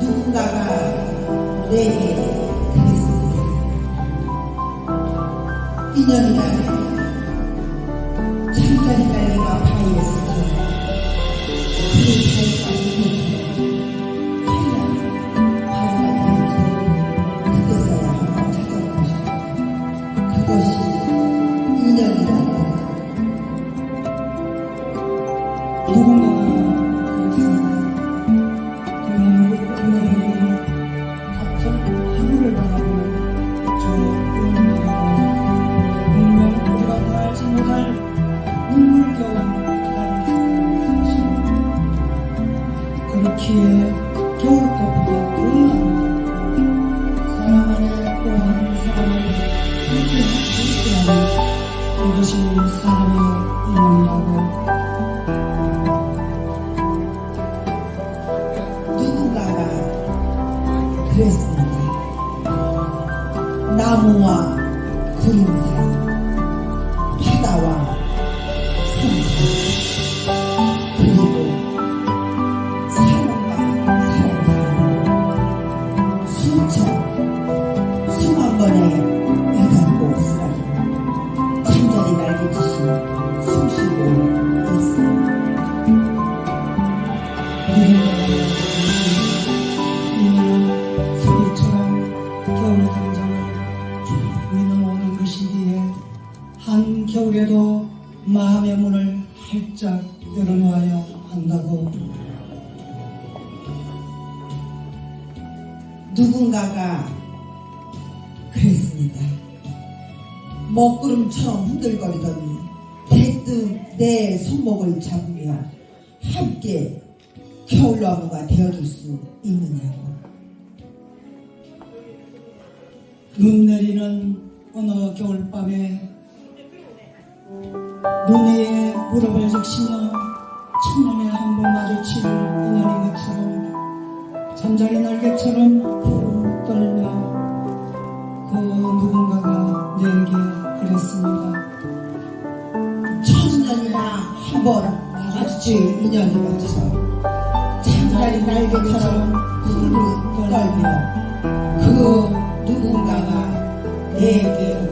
누군가가 내게 그랬습니다. 인연이란 잠자 그것이 인연이다. 누군가가 그랬습니다. 그녀는 같은 하늘을 바라보고 저 꿈을 분명 우리가 다 알지 못할 눈물겨운 기다림을 사실 그렇기에 겨울꽃보다 더 사람 안에 사람을 하는 이것이 사람의 인연이라고. 누군가가 그랬습니다. 나무와 구름 사이, 한 겨울에도 마음의 문을 활짝 열어놓아야 한다고 누군가가 그랬습니다. 먹구름처럼 흔들거리더니 대뜸 내 손목을 잡으며 함께 겨울나무가 되어줄 수 있느냐고. 눈 내리는 어느 겨울밤에 눈 위에 무릎을 적시며 천년에 한번 마주칠 인연인 것처럼 잠자리 날개처럼 푸르 떨며 그 누군가가 내게 그랬습니다. 천년이나 한 번 마주칠 인연이 같아서 잠자리 날개처럼 푸르 떨며 그 누군가가 내게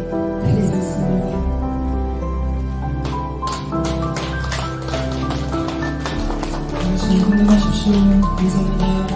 是你怎么了？